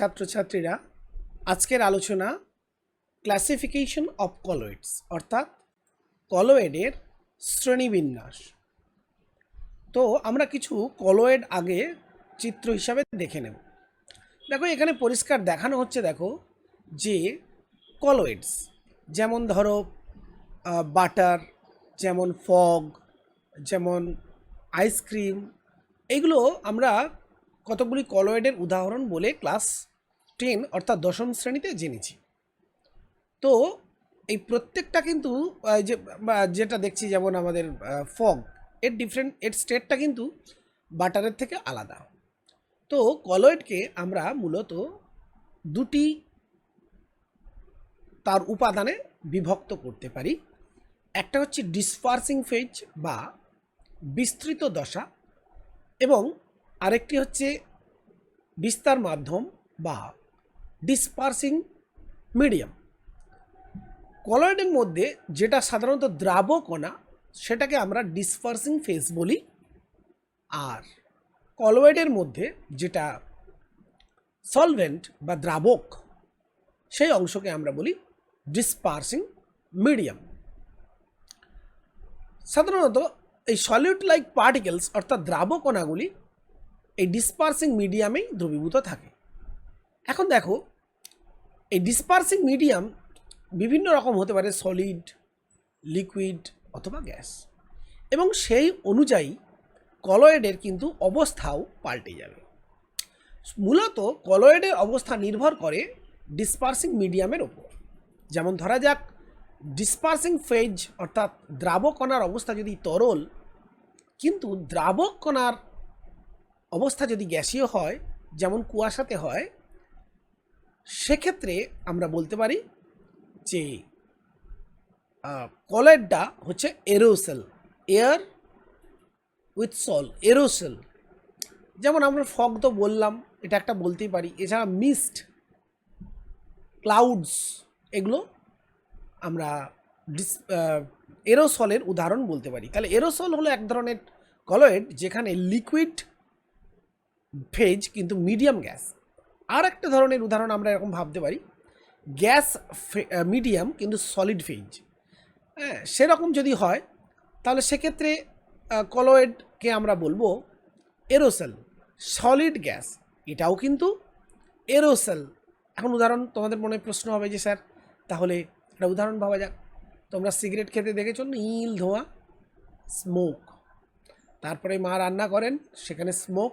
ছাত্রছাত্রীরা আজকের আলোচনা ক্লাসিফিকেশন অফ কলোয়েডস অর্থাৎ কলোয়েডের শ্রেণীবিন্যাস। তো আমরা কিছু কলোয়েড আগে চিত্র হিসাবে দেখে নেব। দেখো, এখানে পরিষ্কার দেখানো হচ্ছে, দেখো, যে কলোয়েডস যেমন ধরো বাটার যেমন ফগ, যেমন আইসক্রিম এগুলো আমরা কতগুলি কলয়েডের উদাহরণ বলে ক্লাস টেন অর্থাৎ দশম শ্রেণীতে জেনেছি। তো এই প্রত্যেকটা কিন্তু যে যেটা দেখছি যেমন আমাদের ফগ এর ডিফারেন্ট এর স্টেটটা কিন্তু বাটারের থেকে আলাদা। তো কলয়েডকে আমরা মূলত দুটি তার উপাদানে বিভক্ত করতে পারি। একটা হচ্ছে ডিসপার্সিং ফেজ বা বিস্তৃত দশা এবং আরেকটি হচ্ছে বিস্তার মাধ্যম বা ডিসপার্সিং মিডিয়াম কলয়েডের মধ্যে যেটা সাধারণত দ্রাবকণা, সেটাকে আমরা ডিসপার্সিং ফেস বলি। আর কলয়েডের মধ্যে যেটা সলভেন্ট বা দ্রাবক, সেই অংশকে আমরা বলি ডিসপার্সিং মিডিয়াম সাধারণত এই সলিউট লাইক পার্টিকেলস অর্থাৎ দ্রাবকণাগুলি, এই ডিসপার্সিং মিডিয়ামেই দ্রবীভূত থাকে। এখন দেখো এই ডিসপার্সিং মিডিয়াম বিভিন্ন রকম হতে পারে সলিড লিকুইড অথবা গ্যাস এবং সেই অনুযায়ী কলয়েডের কিন্তু অবস্থাও পাল্টে যাবে। মূলত কলয়েডের অবস্থা নির্ভর করে ডিসপার্সিং মিডিয়ামের ওপর। যেমন ধরা যাক ডিসপার্সিং ফেজ অর্থাৎ দ্রাবক কণার অবস্থা যদি তরল, কিন্তু দ্রাবক কণার অবস্থা যদি গ্যাসীয় হয়, যেমন কুয়াশাতে হয় সেক্ষেত্রে আমরা বলতে পারি যে কলেডটা হচ্ছে aerosol, air with Saul, aerosol. যেমন আমরা ফগ তো বললাম, এটা একটা বলতেই পারি। এছাড়া মিস্ট, ক্লাউডস, এগুলো আমরা ডিস এরোসলের উদাহরণ বলতে পারি। তাহলে এরোসল হলো এক ধরনের কলয়েড যেখানে লিকুইড ফেজ কিন্তু মিডিয়াম গ্যাস। আর একটা ধরনের উদাহরণ আমরা এরকম ভাবতে পারি। গ্যাস মিডিয়াম কিন্তু সলিড ফেজ হ্যাঁ সেরকম যদি হয়, তাহলে সেক্ষেত্রে কলয়েডকে আমরা বলব এরোসেল, সলিড গ্যাস। এটাও কিন্তু এরোসেল। এখন উদাহরণ, তোমাদের মনে প্রশ্ন হবে যে, স্যার, তাহলে একটা উদাহরণ ভাবা যাক। তোমরা সিগারেট খেতে দেখেছ, নীল ধোঁয়া, স্মোক। তারপরে মা রান্না করেন, সেখানে স্মোক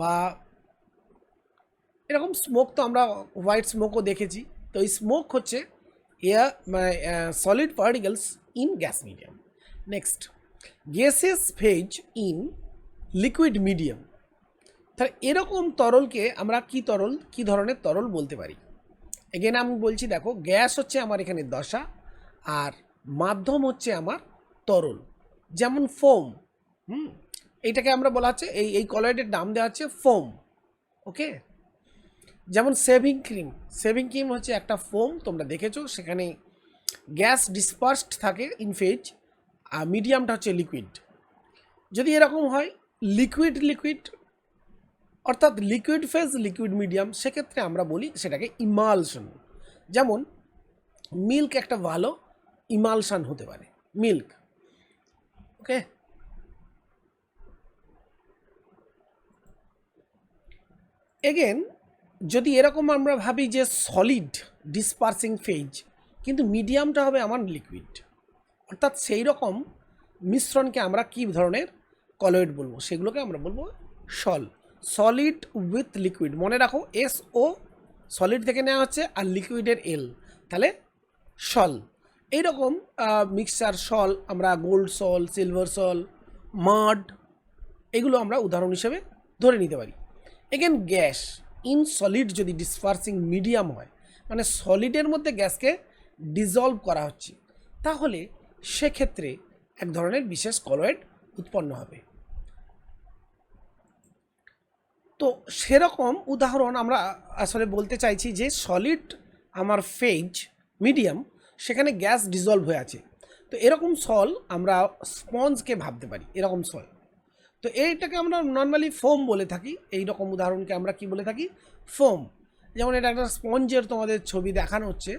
বা এরকম স্মোক তো আমরা হোয়াইট স্মোকও দেখেছি। তো এই স্মোক হচ্ছে এয়ার মানে solid particles in gas medium next gases phase in liquid medium তাহলে এরকম তরলকে আমরা কি তরল, কি ধরনের তরল বলতে পারি? এগেন আমি বলছি, দেখো গ্যাস হচ্ছে আমার এখানে দশা, আর মাধ্যম হচ্ছে আমার তরল। যেমন ফোম হুম? এইটাকে আমরা বলা হচ্ছে, এই এই কলয়েডের নাম দেওয়া হচ্ছে ফোম ওকে যেমন সেভিং ক্রিম সেভিং ক্রিম হচ্ছে একটা ফোম তোমরা দেখেছ, সেখানে গ্যাস ডিসপার্সড থাকে ইনফেজ আর মিডিয়ামটা হচ্ছে লিকুইড যদি এরকম হয় লিকুইড লিকুইড অর্থাৎ লিকুইড ফেজ লিকুইড মিডিয়াম সেক্ষেত্রে আমরা বলি সেটাকে ইমালশন যেমন মিল্ক একটা ভালো ইমালশান হতে পারে মিল্ক ওকে এগেন যদি এরকম আমরা ভাবি যে সলিড ডিসপার্সিং ফেজ কিন্তু মিডিয়ামটা হবে আমার লিকুইড অর্থাৎ সেই রকম মিশ্রণকে আমরা কী ধরনের কলয়েড বলব? সেগুলোকে আমরা বলব সল সলিড উইথ লিকুইড মনে রাখো এস ও সলিড থেকে নেওয়া হচ্ছে আর লিকুইডের এল তাহলে সল এইরকম মিক্সচার সল আমরা gold sol silver sol mud এগুলো আমরা উদাহরণ হিসেবে ধরে নিতে পারি। এগেন গ্যাস ইন সলিড যদি ডিসপার্সিং মিডিয়াম হয় মানে সলিডের মধ্যে গ্যাসকে ডিজলভ করা হচ্ছে, তাহলে সেক্ষেত্রে এক ধরনের বিশেষ কলয়েড উৎপন্ন হবে। তো সেরকম উদাহরণ আমরা আসলে বলতে চাইছি যে সলিড আমার ফেজ মিডিয়াম, সেখানে গ্যাস ডিজলভ হয়ে আছে। তো এরকম সল আমরা স্পঞ্জকে ভাবতে পারি, এরকম সল। তো এইটাকে আমরা নর্মালি ফোম বলে থাকি। এই রকম উদাহরণকে আমরা কি বলে থাকি? ফোম যেমন এটা একটা স্পঞ্জের তোমাদের ছবি দেখানো হচ্ছে।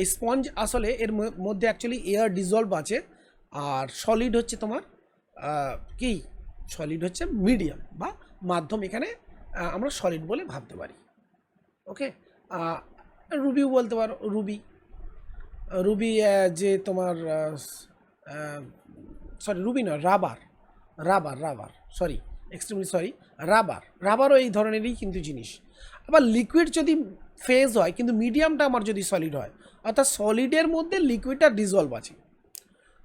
এই স্পঞ্জ আসলে এর মধ্যে অ্যাকচুয়ালি এয়ার ডিজলভ আছে। আর সলিড হচ্ছে তোমার কি? সলিড হচ্ছে মিডিয়াম বা মাধ্যম এখানে আমরা সলিড বলে ভাবতে পারি। ওকে রুবিও বলতে পারো রুবি রুবি যে তোমার সরি রুবি নয় rubber rubber rubber sorry extremely sorry rubber, রাবারও এই ধরনেরই কিন্তু জিনিস। আবার লিকুইড যদি ফেজ হয়, কিন্তু মিডিয়ামটা আমার যদি সলিড হয়, অর্থাৎ সলিডের মধ্যে লিকুইডটা ডিজলভ আছে।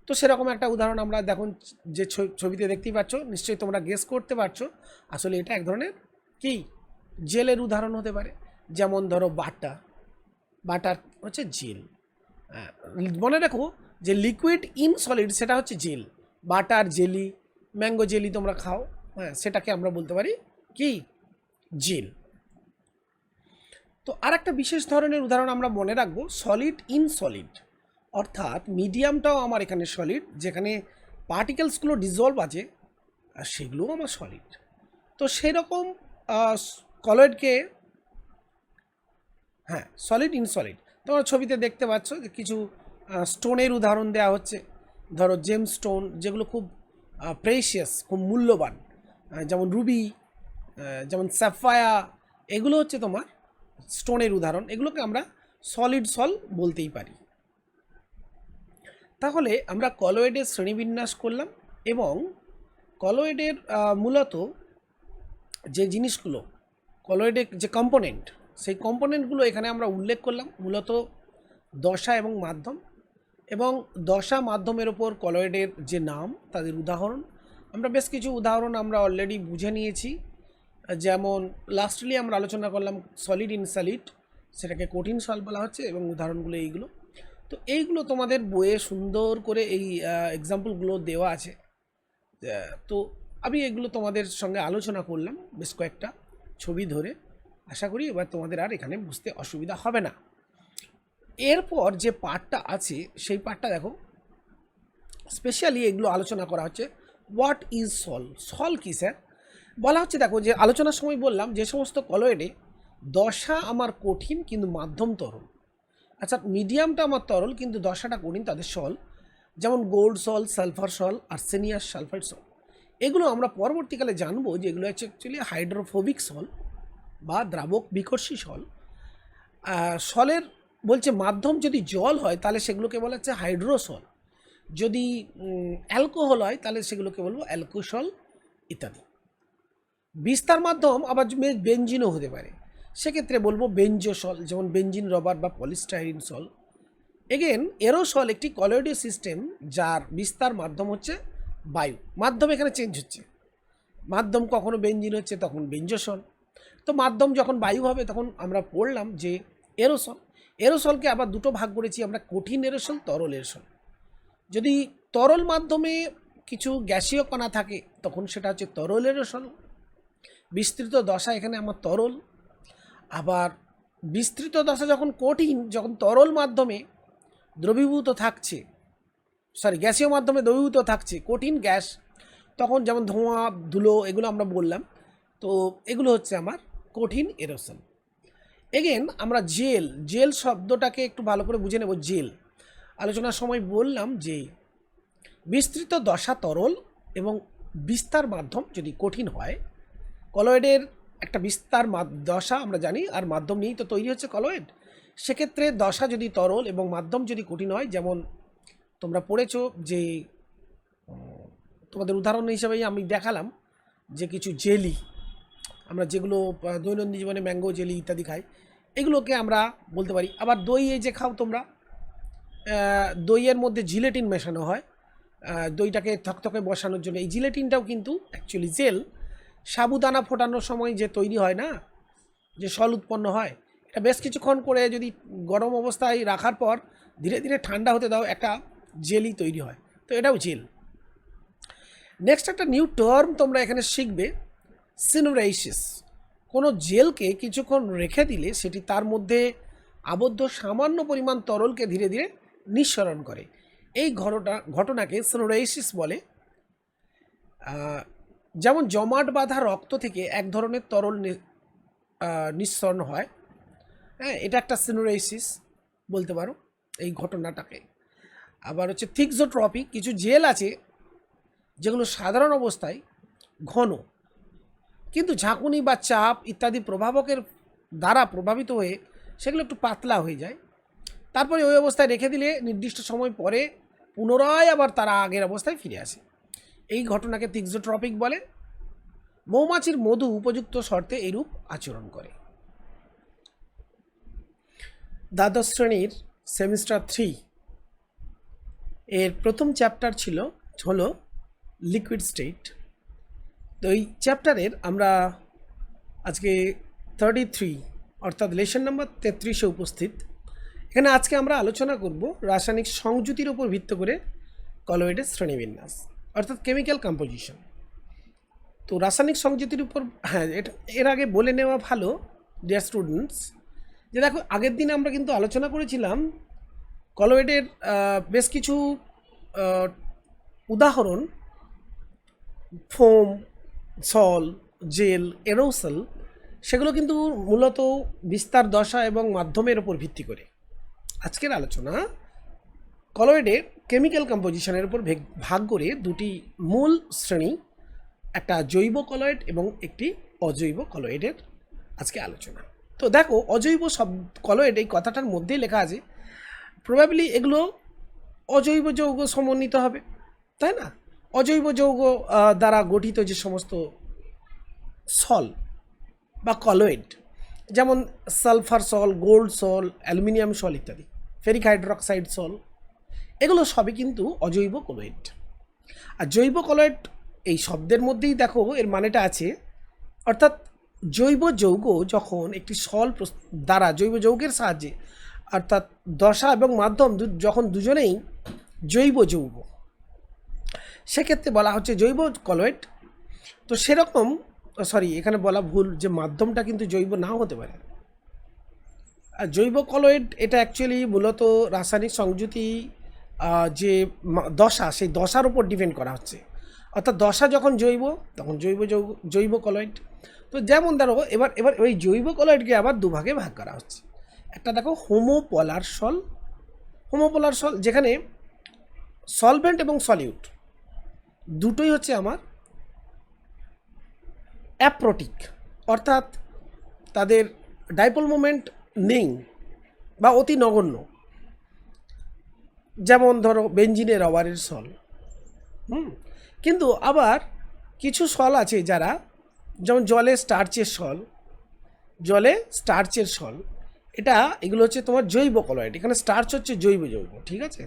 তো সেরকম একটা উদাহরণ আমরা দেখুন, যে ছবিতে দেখতেই পাচ্ছ, নিশ্চয়ই তোমরা গেস করতে পারছ। আসলে এটা এক ধরনের কি? জেলের উদাহরণ হতে পারে। যেমন ধরো বাটা, বাটার হচ্ছে জেল। মনে রাখো যে লিকুইড ইন সলিড সেটা হচ্ছে gel. Butter, jelly mango jelly তোমরা খাও। হ্যাঁ সেটাকে আমরা বলতে পারি কি? জেল। তো আর একটা বিশেষ ধরনের উদাহরণ আমরা মনে রাখব সলিড ইন সলিড অর্থাৎ মিডিয়ামটাও আমার এখানে সলিড যেখানে পার্টিকেলসগুলো ডিজলভ আছে, আর সেগুলোও আমার সলিড তো সেরকম কলয়েডকে হ্যাঁ সলিড ইন সলিড তোমরা ছবিতে দেখতে পাচ্ছ যে কিছু স্টোনের উদাহরণ দেওয়া হচ্ছে। ধরো জেম স্টোন যেগুলো খুব প্রেশিয়াস খুব মূল্যবান। যেমন রুবি যেমন স্যাফায়া এগুলো হচ্ছে তোমার স্টোনের উদাহরণ। এগুলোকে আমরা সলিড সল বলতেই পারি। তাহলে আমরা কলয়েডের শ্রেণীবিন্যাস করলাম এবং কলয়েডের মূলত যে জিনিসগুলো কলয়েডের যে কম্পোনেন্ট সেই কম্পোনেন্টগুলো এখানে আমরা উল্লেখ করলাম। মূলত দশা এবং মাধ্যম। এবং দশা মাধ্যমের ওপর কলয়েডের যে নাম, তাদের উদাহরণ। আমরা বেশ কিছু উদাহরণ আমরা অলরেডি বুঝে নিয়েছি। যেমন লাস্টলি আমরা আলোচনা করলাম সলিড ইন সলিড সেটাকে কঠিন সল বলা হচ্ছে এবং উদাহরণগুলো এইগুলো। তো এইগুলো তোমাদের বইয়ে সুন্দর করে এই এক্সাম্পলগুলো দেওয়া আছে। তো আমি এগুলো তোমাদের সঙ্গে আলোচনা করলাম বেশ কয়েকটা ছবি ধরে। আশা করি এবার তোমাদের আর এখানে বুঝতে অসুবিধা হবে না। এরপর যে পার্টটা আছে, সেই পার্টটা দেখো। স্পেশালি এগুলো আলোচনা করা হচ্ছে হোয়াট ইজ সল সল কী স্যার বলা হচ্ছে দেখো যে, আলোচনার সময় বললাম যে সমস্ত কলয়েডে দশা আমার কঠিন কিন্তু মাধ্যম তরল। আচ্ছা মিডিয়ামটা আমার তরল কিন্তু দশাটা কঠিন, তাদের সল যেমন gold sol sulphur sol arsenious sulphide sol এগুলো আমরা পরবর্তীকালে জানব যে এগুলো হচ্ছে অ্যাকচুয়ালি হাইড্রোফোবিক সল বা দ্রাবক বিকর্ষী সল সলের বলছে মাধ্যম যদি জল হয়, তাহলে সেগুলোকে বলা হচ্ছে হাইড্রোসল। যদি অ্যালকোহল হয়, তাহলে সেগুলোকে বলব অ্যালকোসল ইত্যাদি। বিস্তার মাধ্যম আবার বেঞ্জিনও হতে পারে। সেক্ষেত্রে বলব বেঞ্জোসল যেমন বেঞ্জিন রবার বা পলিস্টাইরিন সল। এগেন এরোসল একটি কলয়েডীয় সিস্টেম, যার বিস্তার মাধ্যম হচ্ছে বায়ু। মাধ্যম এখানে চেঞ্জ হচ্ছে। মাধ্যম কখনো বেঞ্জিন হচ্ছে, তখন বেঞ্জোসল তো মাধ্যম যখন বায়ু হবে, তখন আমরা পড়লাম যে এরোসল এরোসলকে আবার দুটো ভাগ করেছি আমরা কঠিন এরোসল, তরল এরোসল। যদি তরল মাধ্যমে কিছু গ্যাসীয় কণা থাকে, তখন সেটা হচ্ছে তরল এরোসল। বিস্তৃত দশা এখানে আমার তরল। আবার বিস্তৃত দশা যখন কঠিন, যখন তরল মাধ্যমে দ্রবীভূত থাকছে সরি গ্যাসীয় মাধ্যমে দ্রবীভূত থাকছে, কঠিন গ্যাস, তখন যেমন ধোঁয়া, ধুলো, এগুলো আমরা বললাম, তো এগুলো হচ্ছে আমার কঠিন এরোসন এগেন আমরা জেল জেল শব্দটাকে একটু ভালো করে বুঝে নেব, জেল। আলোচনার সময় বললাম যে, বিস্তৃত দশা তরল এবং বিস্তার মাধ্যম যদি কঠিন হয়, কলয়েডের একটা বিস্তার দশা আমরা জানি, আর মাধ্যম নিয়েই তো তৈরি হচ্ছে কলয়েড। সেক্ষেত্রে দশা যদি তরল এবং মাধ্যম যদি কঠিন হয়, যেমন তোমরা পড়েছো যে, তোমাদের উদাহরণ হিসাবেই আমি দেখালাম যে কিছু জেলি আমরা যেগুলো দৈনন্দিন জীবনে ম্যাঙ্গো জেলি ইত্যাদি খাই, এগুলোকে আমরা বলতে পারি। আবার দই এই যে খাও তোমরা দইয়ের মধ্যে জিলেটিন মেশানো হয়। দইটাকে থকথকে বসানোর জন্য। এই জিলেটিনটাও কিন্তু অ্যাকচুয়ালি জেল সাবুদানা ফোটানোর সময় যে তৈরি হয় না, যে সল উৎপন্ন হয়, এটা বেশ কিছুক্ষণ করে যদি গরম অবস্থায় রাখার পর ধীরে ধীরে ঠান্ডা হতে দাও, একটা জেলি তৈরি হয়। তো এটাও জেল নেক্সট একটা নিউ টার্ম তোমরা এখানে শিখবে। সিনোরাইসিস কোনো জেলকে কিছুক্ষণ রেখে দিলে সেটি তার মধ্যে আবদ্ধ সামান্য পরিমাণ তরলকে ধীরে ধীরে নিঃসরণ করে। এই ঘটনা, ঘটনাকে সিনোরাইসিস বলে। যেমন জমাট বাঁধা রক্ত থেকে এক ধরনের তরল নিঃসরণ হয়। হ্যাঁ এটা একটা সিনোরাইসিস বলতে পারো এই ঘটনাটাকে। আবার হচ্ছে থিক্সোট্রপি কিছু জেল আছে যেগুলো সাধারণ অবস্থায় ঘন। কিন্তু ঝাঁকুনি বা চাপ ইত্যাদি প্রভাবকের দ্বারা প্রভাবিত হয়ে সেগুলো একটু পাতলা হয়ে যায়। তারপরে ওই অবস্থায় রেখে দিলে নির্দিষ্ট সময় পরে পুনরায় আবার তারা আগের অবস্থায় ফিরে আসে। এই ঘটনাকে থিক্সোট্রপিক বলে। মৌমাছির মধু উপযুক্ত শর্তে এরূপ আচরণ করে। দ্বাদশ শ্রেণির সেমিস্টার থ্রি এর প্রথম চ্যাপ্টার ছিল, হলো লিকুইড স্টেট। তো এই চ্যাপ্টারের আমরা আজকে থার্টি থ্রি অর্থাৎ লেসন নাম্বার তেত্রিশে উপস্থিত। এখানে আজকে আমরা আলোচনা করব রাসায়নিক সংযুতির উপর ভিত্তি করে কলোয়েডের শ্রেণীবিন্যাস, অর্থাৎ কেমিক্যাল কম্পোজিশন তো রাসায়নিক সংযুতির উপর হ্যাঁ এটা, এর আগে বলে নেওয়া ভালো ডিয়ার স্টুডেন্টস যে দেখো, আগের দিন আমরা কিন্তু আলোচনা করেছিলাম কলোয়েডের বেশ কিছু উদাহরণ ফোম সল জেল, এরোসেল, সেগুলো কিন্তু মূলত বিস্তার, দশা এবং মাধ্যমের উপর ভিত্তি করে। আজকের আলোচনা, কলয়েডের কেমিক্যাল কম্পোজিশনের উপর ভেগ- ভাগ করে দুটি মূল শ্রেণি, একটা জৈব কলয়েড এবং একটি অজৈব কলয়েডের আজকে আলোচনা। তো দেখো, অজৈব সব কলয়েড এই কথাটার মধ্যেই লেখা আছে প্রবাবলি এগুলো অজৈব যৌগ সমন্বিত হবে, তাই না? অজৈব যৌগ দ্বারা গঠিত যে সমস্ত সল বা কলয়েড, যেমন sulphur sol, gold sol, aluminium sol ইত্যাদি, ফেরিক হাইড্রক্সাইড সল, এগুলো সবই কিন্তু অজৈব কলয়েড। আর জৈব কলয়েড এই শব্দের মধ্যেই দেখো এর মানেটা আছে, অর্থাৎ জৈব যৌগ যখন একটি সল দ্বারা জৈব যৌগের সাহায্যে, অর্থাৎ দশা এবং মাধ্যম যখন দুজনেই জৈব যৌগ সেক্ষেত্রে বলা হচ্ছে জৈব কলয়েড। তো সেরকম, সরি, এখানে বলা ভুল যে মাধ্যমটা কিন্তু জৈব নাও হতে পারে। আর জৈব কলয়েড, এটা অ্যাকচুয়ালি মূলত রাসায়নিক সংযুতি যে দশা, সেই দশার উপর ডিপেন্ড করা হচ্ছে। অর্থাৎ দশা যখন জৈব, তখন জৈব জৈব কলয়েড। তো যেমন ধরো, এবার এবার ওই জৈব কলয়েডকে আবার দুভাগে ভাগ করা হচ্ছে। একটা দেখো, হোমোপলার সল হোমোপলার সল, যেখানে সলভেন্ট এবং সলিউট দুটোই হচ্ছে আমার অ্যাপ্রোটিক, অর্থাৎ তাদের ডাইপোল মোমেন্ট নেই বা অতি নগণ্য। যেমন ধরো বেঞ্জিনে রবারের সল, হুম? কিন্তু আবার কিছু সল আছে যারা, যেমন জলে স্টার্চের সল, জলে স্টার্চের সল, এটা এগুলো হচ্ছে তোমার জৈব কলয়েড এখানে স্টার্চ হচ্ছে জৈব জৈব ঠিক আছে?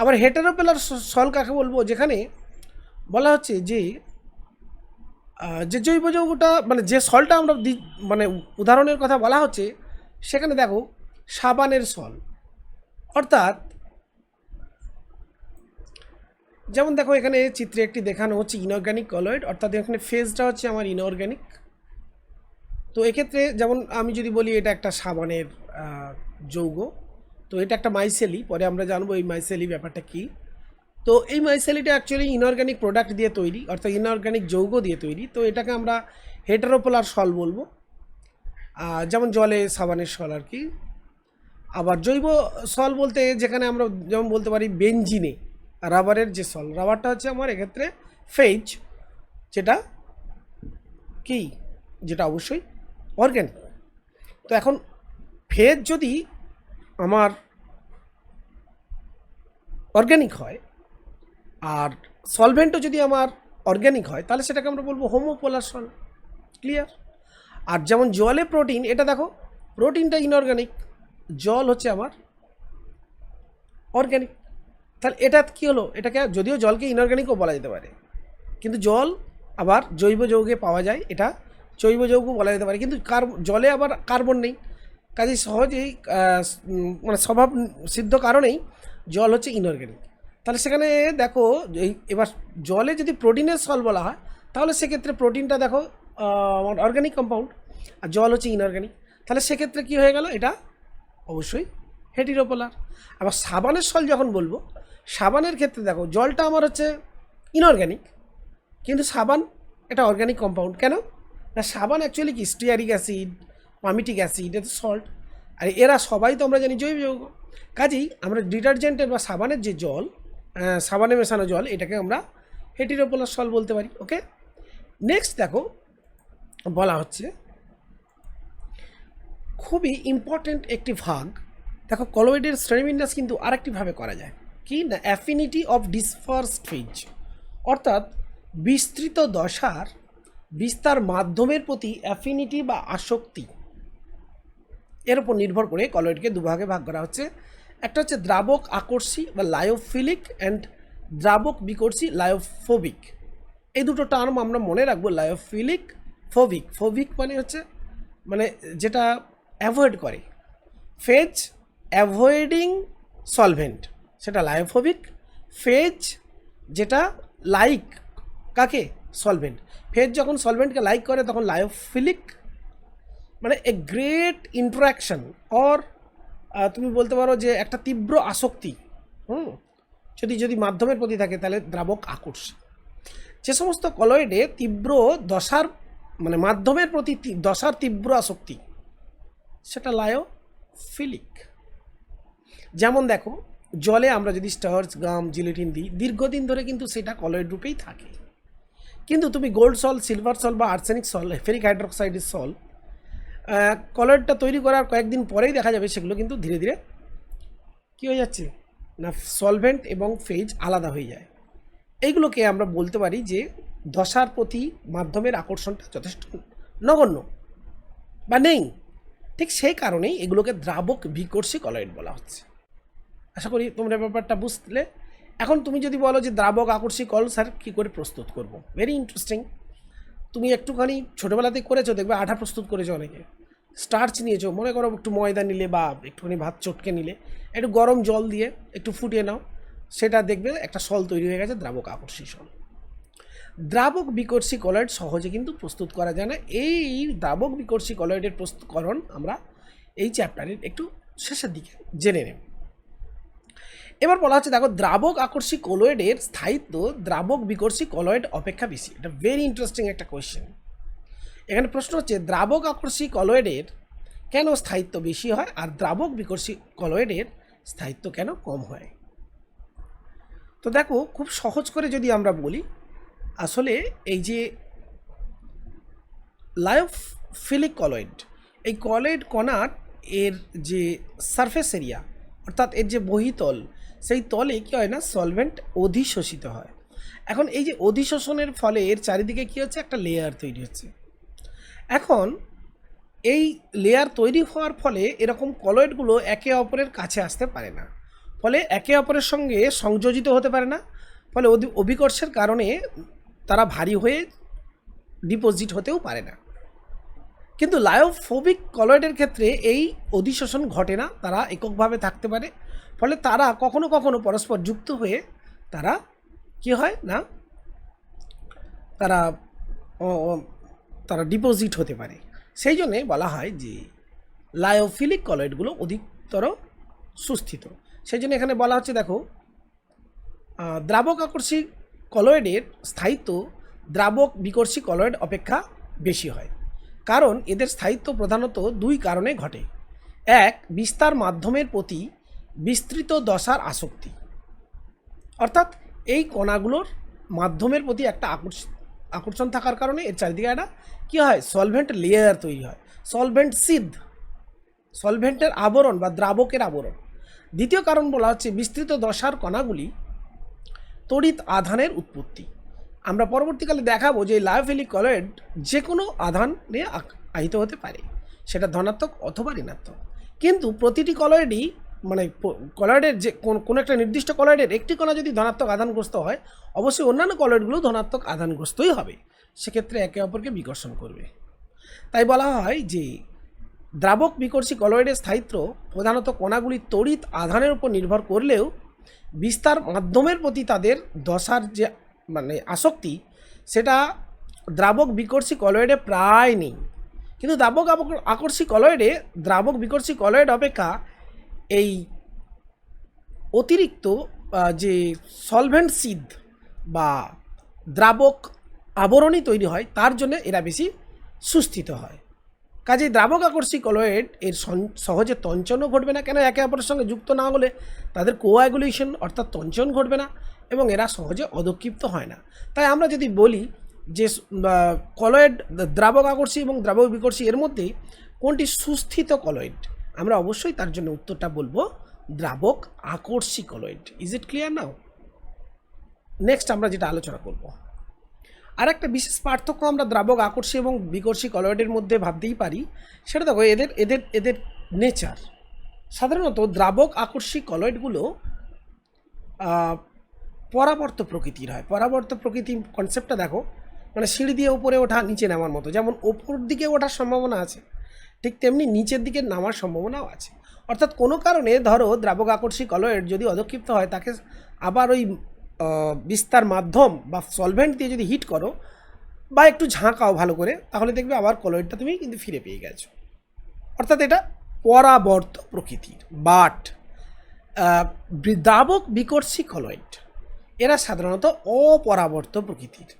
আবার হেটারোপেলার সল কাকে বলব? যেখানে বলা হচ্ছে যে যে জৈব যৌগটা মানে যে সলটা আমরা মানে উদাহরণের কথা বলা হচ্ছে, সেখানে দেখো, সাবানের সল। অর্থাৎ, যেমন দেখো এখানে চিত্রে একটি দেখানো হচ্ছে ইনঅর্গ্যানিক কলয়েড অর্থাৎ এখানে ফেজটা হচ্ছে আমার ইনঅর্গ্যানিক তো এক্ষেত্রে যেমন আমি যদি বলি এটা একটা সাবানের যৌগ, তো এটা একটা মাইসেলি পরে আমরা জানব এই মাইসেলি ব্যাপারটা কী। তো এই মাইসেলিটা অ্যাকচুয়ালি ইনঅর্গ্যানিক প্রোডাক্ট দিয়ে তৈরি, অর্থাৎ ইনঅর্গ্যানিক যৌগ দিয়ে তৈরি। তো এটাকে আমরা হেটারোপোলার সল বলব। যেমন জলে, সাবানের সল আর কি। আবার জৈব সল বলতে যেখানে আমরা যেমন বলতে পারি বেঞ্জিনে রাবারের যে সল রাবারটা হচ্ছে আমার এক্ষেত্রে ফেজ যেটা কি? যেটা অবশ্যই অর্গ্যানিক তো এখন ফেজ যদি আমার অর্গ্যানিক হয় আর সলভেন্টও যদি আমার অর্গ্যানিক হয়, তাহলে সেটাকে আমরা বলব হোমোপোলার সল ক্লিয়ার আর যেমন জলে প্রোটিন এটা দেখো প্রোটিনটা ইনঅর্গ্যানিক জল হচ্ছে আমার অর্গ্যানিক তাহলে এটা কী হলো? এটাকে যদিও জলকে ইনঅর্গ্যানিকও বলা যেতে পারে, কিন্তু জল আবার জৈব যৌগে পাওয়া যায়, এটা জৈব যৌগ বলা যেতে পারে, কিন্তু কার, জলে আবার কার্বন নেই। কাজেই সহজেই মানে স্বভাব সিদ্ধ কারণেই জল হচ্ছে ইনঅর্গ্যানিক তাহলে সেখানে দেখো এই, এবার জলে যদি প্রোটিনের সল বলা হয়, তাহলে সেক্ষেত্রে প্রোটিনটা দেখো অর্গ্যানিক কম্পাউন্ড আর জল হচ্ছে ইনঅর্গ্যানিক তাহলে সেক্ষেত্রে কি হয়ে গেল? এটা অবশ্যই হেটিরোপোলার আবার সাবানের সল যখন বলব, সাবানের ক্ষেত্রে দেখো, জলটা আমার হচ্ছে ইনঅর্গ্যানিক কিন্তু সাবান এটা অর্গানিক কম্পাউন্ড কেন? না, সাবান অ্যাকচুয়ালি কি? স্টিয়ারিক অ্যাসিড পামিটিক অ্যাসিড এটা সল্ট আর এরা সবাই তো আমরা জানি জৈব যৌগ। কাজেই আমরা ডিটারজেন্টের বা সাবানের যে জল সাবানে মেশানো জল, এটাকে আমরা হেটিরোপোলার সল বলতে পারি ওকে নেক্সট দেখো, বলা হচ্ছে খুবই ইম্পর্ট্যান্ট একটি ভাগ। দেখো কলোয়েডের শ্রেণীবিন্যাস কিন্তু আরেকটিভাবে করা যায়। কি? না অ্যাফিনিটি অফ ডিসফার্সড ফেজ অর্থাৎ বিস্তৃত দশার বিস্তার মাধ্যমের প্রতি অ্যাফিনিটি বা আসক্তি। এর উপর নির্ভর করে কলয়েডকে দুভাগে ভাগ করা হচ্ছে। একটা হচ্ছে দ্রাবক আকর্ষী বা লায়োফিলিক অ্যান্ড দ্রাবক বিকর্ষী, লায়োফোবিক। এই দুটো টার্ম আমরা মনে রাখব, লায়োফিলিক, ফোবিক। ফোবিক মানে হচ্ছে মানে যেটা অ্যাভয়েড করে। ফেজ অ্যাভয়েডিং সলভেন্ট সেটা লায়োফোবিক। ফেজ যেটা লাইক কাকে? সলভেন্ট ফেজ যখন সলভেন্টকে লাইক করে, তখন লায়োফিলিক মানে এ গ্রেট ইন্টারাকশন অর তুমি বলতে পারো যে একটা তীব্র আসক্তি, হুম? যদি যদি মাধ্যমের প্রতি থাকে, তাহলে দ্রাবক আকর্ষণ যে সমস্ত কলয়েডে তীব্র দশার মানে মাধ্যমের প্রতি দশার তীব্র আসক্তি, সেটা লায়োফিলিক। যেমন দেখো, জলে আমরা যদি স্টার্চ, গাম, জিলিটিন দিই, দীর্ঘদিন ধরে কিন্তু সেটা কলয়েড রূপেই থাকে। কিন্তু তুমি গোল্ড সল, সিলভার সল বা আর্সেনিক সল, ফেরিক হাইড্রোক্সাইডের সল কলয়েডটা তৈরি করার কয়েকদিন পরেই দেখা যাবে সেগুলো কিন্তু ধীরে ধীরে কী হয়ে যাচ্ছে? না সলভেন্ট এবং ফেজ আলাদা হয়ে যায়। এইগুলোকে আমরা বলতে পারি যে দশার প্রতি মাধ্যমের আকর্ষণটা যথেষ্ট নগণ্য বা নেই। ঠিক সেই কারণেই এগুলোকে দ্রাবক বিকর্ষী কলয়েড বলা হচ্ছে। আশা করি তোমরা ব্যাপারটা বুঝলে। এখন তুমি যদি বলো যে দ্রাবক আকর্ষী কল, স্যার, কী করে প্রস্তুত করব? ভেরি ইন্টারেস্টিং তুমি একটুখানি ছোটোবেলাতে করেছ, দেখবে আঠা প্রস্তুত করেছ অনেকে। স্টার্চ নিয়েছো, মনে করো একটু ময়দা নিলে বা একটুখানি ভাত চটকে নিলে, একটু গরম জল দিয়ে একটু ফুটিয়ে নাও, সেটা দেখবে একটা সল তৈরি হয়ে গেছে, দ্রাবক আকর্ষী সল। দ্রাবক বিকর্ষী কলয়েড সহজে কিন্তু প্রস্তুত করা যায় না। এই দ্রাবক বিকর্ষী কলয়েডের প্রস্তুতকরণ আমরা এই চ্যাপ্টারের একটু শেষের দিকে জেনে নেব। এবার বলা হচ্ছে, দেখো, দ্রাবক আকর্ষী কলয়েডের স্থায়িত্ব দ্রাবক বিকর্ষী কলয়েড অপেক্ষা বেশি। এটা ভেরি ইন্টারেস্টিং একটা কোয়েশ্চেন এখানে প্রশ্ন হচ্ছে, দ্রাবক আকর্ষী কলয়েডের কেন স্থায়িত্ব বেশি হয় আর দ্রাবক বিকর্ষী কলয়েডের স্থায়িত্ব কেন কম হয়? তো দেখো, খুব সহজ করে যদি আমরা বলি, আসলে এই যে লায়োফিলিক কলয়েড, এই কলয়েড কণার এর যে সারফেস এরিয়া অর্থাৎ এর যে বহিতল সেই তলে কী হয় না সলভেন্ট অধিশোষিত হয়। এখন এই যে অধিশোষণের ফলে এর চারিদিকে কী হচ্ছে, একটা লেয়ার তৈরি হচ্ছে। এখন এই লেয়ার তৈরি হওয়ার ফলে এরকম কলয়েডগুলো একে অপরের কাছে আসতে পারে না। ফলে একে অপরের সঙ্গে সংযোজিত হতে পারে না। ফলে অভিকর্ষের কারণে তারা ভারী হয়ে ডিপোজিট হতেও পারে না। কিন্তু লায়োফোবিক কলয়েডের ক্ষেত্রে এই অধিশোষণ ঘটে না, তারা এককভাবে থাকতে পারে। ফলে তারা কখনো কখনো পরস্পর যুক্ত হয়ে তারা কি হয় না, তারা তারা ডিপোজিট হতে পারে। সেই জন্যে বলা হয় যে লায়োফিলিক কলয়েডগুলো অধিকতর সুস্থিত। সেই জন্য এখানে বলা হচ্ছে, দেখো দ্রাবক আকর্ষী কলয়েডের স্থায়িত্ব দ্রাবক বিকর্ষী কলয়েড অপেক্ষা বেশি হয়। কারণ এদের স্থায়িত্ব প্রধানত দুই কারণে ঘটে। এক, বিস্তার মাধ্যমের প্রতি বিস্তৃত দশার আসক্তি। অর্থাৎ এই কণাগুলোর মাধ্যমের প্রতি একটা আকর্ষণ আকর্ষণ থাকার কারণে এর চারিদিকে একটা কী হয়? সলভেন্ট লেয়ার তৈরি হয়। সলভেন্ট সিদ্ধ সলভেন্টের আবরণ বা দ্রাবকের আবরণ। দ্বিতীয় কারণ বলা হচ্ছে বিস্তৃত দশার কণাগুলি তড়িৎ আধানের উৎপত্তি। আমরা পরবর্তীকালে দেখাবো যে লায়োফিলিক কলয়েড যে কোনো আধান নিয়ে আহিত হতে পারে। সেটা ধনাত্মক অথবা ঋণাত্মক। কিন্তু প্রতিটি কলয়েডই মানে কলয়েডের যে, কোন- একটা নির্দিষ্ট কলয়েডের একটি কণা যদি ধনাত্মক আধানগ্রস্ত হয়, অবশ্যই অন্যান্য কলয়েডগুলো ধনাত্মক আধানগ্রস্তই হবে। সেক্ষেত্রে একে অপরকে বিকর্ষণ করবে। তাই বলা হয় যে, দ্রাবক বিকর্ষী কলয়েডের স্থায়িত্ব প্রধানত কণাগুলি তড়িৎ আধানের উপর নির্ভর করলেও বিস্তার মাধ্যমের প্রতি তাদের দশার যে মানে আসক্তি, সেটা দ্রাবক বিকর্ষী কলয়েডে প্রায় নেই। কিন্তু দ্রাবক আকর্ষী কলয়েডে দ্রাবক বিকর্ষী কলয়েড অপেক্ষা এই অতিরিক্ত যে সলভেন্ট সিদ বা দ্রাবক আবরণী তৈরি হয়, তার জন্য এরা বেশি সুস্থিত হয়। কাজে দ্রাবক আকর্ষী কলয়েড এর সহজে তঞ্চনও ঘটবে না। কেন একে অপরের সঙ্গে যুক্ত না হলে তাদের কোয়াগুলেশন অর্থাৎ তঞ্চন ঘটবে না এবং এরা সহজে অদক্ষিপ্ত হয় না। তাই আমরা যদি বলি যে কলয়েড দ্রাবক আকর্ষী এবং দ্রাবক বিকর্ষী এর মধ্যে কোনটি সুস্থিত কলয়েড? আমরা অবশ্যই তার জন্য উত্তরটা বলব দ্রাবক আকর্ষী colloid is it clear now next আমরা যেটা আলোচনা করব। আর একটা বিশেষ পার্থক্য আমরা দ্রাবক আকর্ষী এবং বিকর্ষী কলয়েডের মধ্যে ভাবতেই পারি, সেটা দেখো এদের এদের এদের নেচার সাধারণত দ্রাবক আকর্ষী কলয়েডগুলো পরাবর্ত প্রকৃতির হয়। পরাবর্ত প্রকৃতি কনসেপ্টটা দেখো মানে সিঁড়ি দিয়ে উপরে ওঠা, নিচে নামার মতো। যেমন ওপর দিকে ওঠার সম্ভাবনা আছে ঠিক তেমনি নিচের দিকে নামার সম্ভাবনাও আছে। অর্থাৎ কোনো কারণে ধরো দ্রাবক আকর্ষী কলয়েড যদি অধক্ষিপ্ত হয়, তাকে আবার ওই বিস্তার মাধ্যম বা সলভেন্ট দিয়ে যদি হিট করো বা একটু ঝাঁকাও ভালো করে, তাহলে দেখবে আবার কলয়েডটা তুমি কিন্তু ফিরে পেয়ে গেছো। অর্থাৎ এটা পরাবর্ত প্রকৃতির। বাট দ্রাবক বিকর্ষী কলয়েড, এরা সাধারণত অপরাবর্ত প্রকৃতির।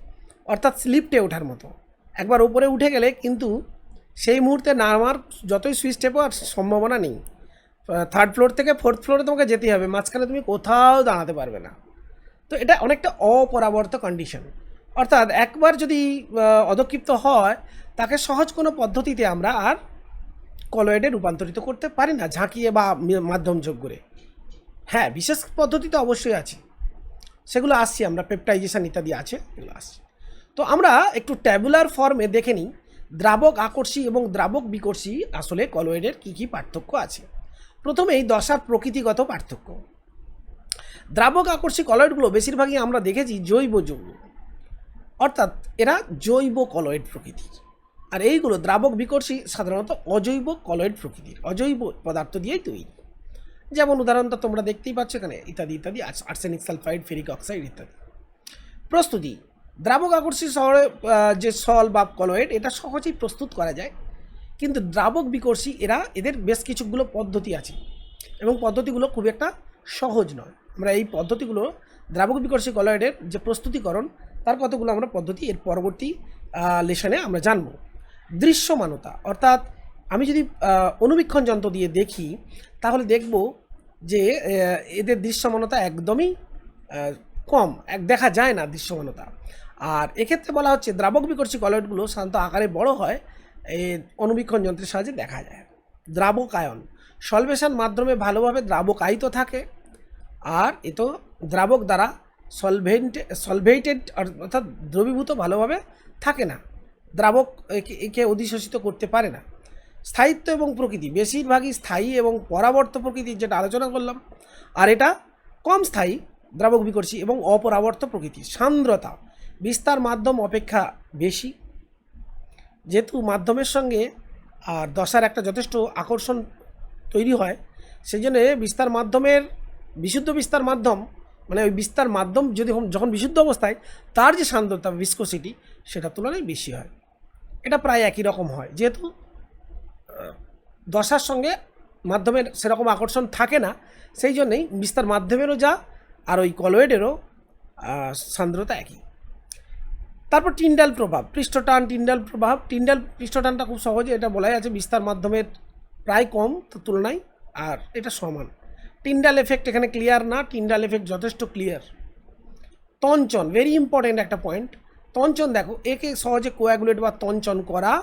অর্থাৎ স্লিপটে ওঠার মতো। একবার উপরে উঠে গেলে কিন্তু সেই মুহূর্তে নামার যতই সুইচ টেপো আর সম্ভাবনা নেই। থার্ড ফ্লোর থেকে ফোর্থ ফ্লোরে তোমাকে যেতে হবে মাঝখানে তুমি কোথাও দাঁড়াতে পারবে না। তো এটা অনেকটা অপরাবর্ত কন্ডিশন অর্থাৎ একবার যদি আহ, অধক্ষিপ্ত হয় তাকে সহজ কোনো পদ্ধতিতে আমরা আর কলয়েডে রূপান্তরিত করতে পারি না ঝাঁকিয়ে বা মাধ্যম যোগ করে। হ্যাঁ বিশেষ পদ্ধতি তো অবশ্যই আছে। সেগুলো আসছি আমরা পেপটাইজেশন ইত্যাদি আছে এগুলো আসছে। তো আমরা একটু ট্যাবুলার ফর্মে দেখে নিই। দ্রাবক আকর্ষী এবং দ্রাবক বিকর্ষী আসলে কলয়েডের কী কী পার্থক্য আছে? প্রথমেই দশার প্রকৃতিগত পার্থক্য। দ্রাবক আকর্ষী কলয়েডগুলো বেশিরভাগই আমরা দেখেছি জৈব যৌগ। অর্থাৎ এরা জৈব কলয়েড প্রকৃতির। আর এইগুলো দ্রাবক বিকর্ষী সাধারণত অজৈব কলয়েড প্রকৃতির, অজৈব পদার্থ দিয়েই তৈরি। যেমন উদাহরণটা তোমরা দেখতেই পাচ্ছ এখানে, ইত্যাদি ইত্যাদি, আর্সেনিক সালফাইড, ফেরিক অক্সাইড ইত্যাদি। প্রস্তুতি দ্রাবক আকর্ষী শহরে যে সল বা কলয়েড, এটা সহজেই প্রস্তুত করা যায়। কিন্তু দ্রাবক বিকর্ষী, এরা, এদের বেশ কিছুগুলো পদ্ধতি আছে। এবং পদ্ধতিগুলো খুব একটা সহজ নয়। আমরা এই পদ্ধতিগুলো, দ্রাবক বিকর্ষী কলয়েডের যে প্রস্তুতিকরণ, তার কতগুলো আমরা পদ্ধতি এর পরবর্তী লেশনে আমরা জানব। দৃশ্যমানতা, অর্থাৎ আমি যদি অনুবীক্ষণ যন্ত্র দিয়ে দেখি, তাহলে দেখব যে এদের দৃশ্যমানতা একদমই কম। এক দেখা যায় না দৃশ্যমানতা। আর এক্ষেত্রে বলা হচ্ছে, দ্রাবক বিকর্ষী কলয়েডগুলো সাধারণত আকারে বড় হয় এই অনুবীক্ষণ যন্ত্রের সাহায্যে দেখা যায়। দ্রাবকায়ন, সলভেশন মাধ্যমে ভালোভাবে দ্রাবকায়িত থাকে, আর এ তো দ্রাবক দ্বারা সলভেন্ট সলভেটেড অর্থাৎ দ্রবীভূত ভালোভাবে থাকে না। দ্রাবক একে অধিশোষিত করতে পারে না। স্থায়িত্ব এবং প্রকৃতি, বেশিরভাগই স্থায়ী এবং পরাবর্ত প্রকৃতির যেটা আলোচনা করলাম, আর এটা কম স্থায়ী দ্রাবক বিকর্ষী এবং অপরাবর্ত প্রকৃতি, সান্দ্রতা। বিস্তার মাধ্যম অপেক্ষা বেশি। যেহেতু মাধ্যমের সঙ্গে আর দশার একটা যথেষ্ট আকর্ষণ তৈরি হয় সেই জন্যে বিস্তার মাধ্যমের বিশুদ্ধ বিস্তার মাধ্যম মানে ওই বিস্তার মাধ্যম যদি যখন বিশুদ্ধ অবস্থায়, তার যে সান্দ্রতা ভিসকোসিটি সেটার তুলনায় বেশি হয়। এটা প্রায় একই রকম হয়। যেহেতু দশার সঙ্গে মাধ্যমের সেরকম আকর্ষণ থাকে না সেই জন্যেই বিস্তার মাধ্যমেরও যা, আর ওই কলয়েডেরও সান্দ্রতা একই। তারপর টিন্ডাল প্রভাব, পৃষ্ঠটান টিন্ডাল প্রভাব। টিন্ডাল পৃষ্ঠটানটা খুব সহজে এটা বলাই আছে বিস্তার মাধ্যমের প্রায় কম তুলনায়, আর এটা সমান। টিন্ডাল এফেক্ট এখানে ক্লিয়ার না টিন্ডাল এফেক্ট যথেষ্ট ক্লিয়ার তঞ্চন ভেরি ইম্পর্টেন্ট একটা পয়েন্ট তঞ্চন দেখো, একে সহজে কোয়াগুলেট বা তঞ্চন করা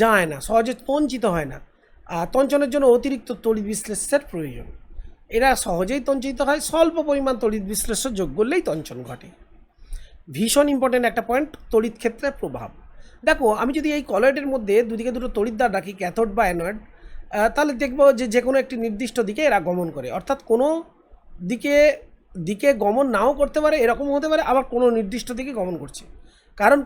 যায় না, সহজে তঞ্চিত হয় না। আর তঞ্চনের জন্য অতিরিক্ত তড়িৎ বিশ্লেষের প্রয়োজন। এরা সহজেই তঞ্চিত হয়, স্বল্প পরিমাণ তড়িৎ বিশ্লেষ্য যোগ করলেই তঞ্চন ঘটে। ভীষণ ইম্পর্টেন্ট একটা পয়েন্ট তড়িৎ ক্ষেত্রে প্রভাব। দেখো, আমি যদি এই কলয়েডের মধ্যে দুদিকে দুটো তড়িৎদ্বার রাখি ক্যাথোড বা অ্যানয়েড তাহলে দেখব যে যে কোনো একটি নির্দিষ্ট দিকে এরা গমন করে। অর্থাৎ কোনো দিকে দিকে গমন নাও করতে পারে এরকম হতে পারে, আবার কোনো নির্দিষ্ট দিকে গমন করছে। কারণ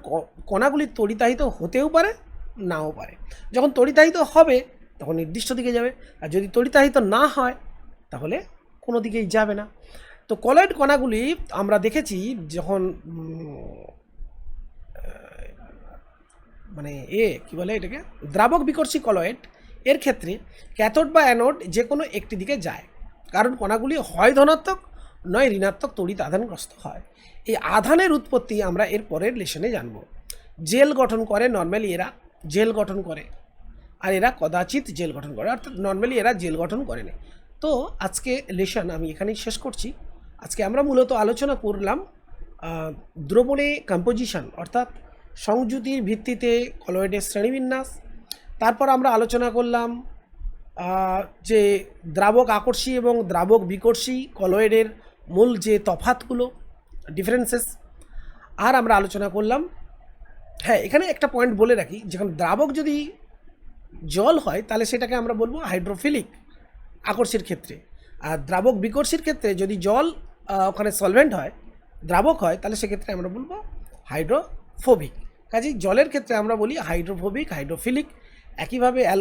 কণাগুলি তড়িতাহিত হতেও পারে, নাও পারে। যখন তড়িতাহিত হবে, তখন নির্দিষ্ট দিকে যাবে। আর যদি তড়িতাহিত না হয়, তাহলে কোনো দিকেই যাবে না। তো কলয়েড কণাগুলি আমরা দেখেছি যখন মানে এ, কি বলে এটাকে? দ্রাবক বিকর্ষী কলয়েড এর ক্ষেত্রে ক্যাথোড বা অ্যানোড যে কোনো একটি দিকে যায়। কারণ কণাগুলি হয় ধনাত্মক, নয় ঋণাত্মক তড়িৎ আধানগ্রস্ত হয়। এই আধানের উৎপত্তি আমরা এর পরের লেশনে জানব। জেল গঠন করে নর্মালি এরা জেল গঠন করে, আর এরা কদাচিৎ জেল গঠন করে, অর্থাৎ নর্মালি এরা জেল গঠন করে না। তো আজকে লেশন আমি এখানেই শেষ করছি। আজকে আমরা মূলত আলোচনা করলাম দ্রবণে কম্পোজিশন অর্থাৎ সংযুতির ভিত্তিতে কলয়েডের শ্রেণীবিন্যাস। তারপর আমরা আলোচনা করলাম যে দ্রাবক আকর্ষী এবং দ্রাবক বিকর্ষী কলয়েডের মূল যে তফাতগুলো ডিফারেন্সেস আর আমরা আলোচনা করলাম হ্যাঁ এখানে একটা পয়েন্ট বলে রাখি, যেখানে দ্রাবক যদি জল হয়, তাহলে সেটাকে আমরা বলব হাইড্রোফিলিক আকর্ষীর ক্ষেত্রে। আর দ্রাবক বিকর্ষীর ক্ষেত্রে যদি জল ওখানে সলভেন্ট হয়, দ্রাবক হয়, তাহলে সেক্ষেত্রে আমরা বলব হাইড্রোফোবিক কাজেই জলের ক্ষেত্রে আমরা বলি হাইড্রোফোবিক হাইড্রোফিলিক একইভাবে অ্যাল,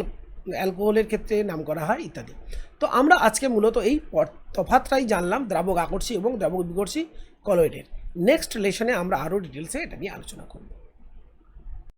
অ্যালকোহলের ক্ষেত্রে নাম করা হয় ইত্যাদি। তো আমরা আজকে মূলত এই তফাতটাই জানলাম, দ্রাবক আকর্ষী এবং দ্রাবক বিকর্ষী কলয়েডের নেক্সট লেশনে আমরা আরও ডিটেলসে এটা নিয়ে আলোচনা করব।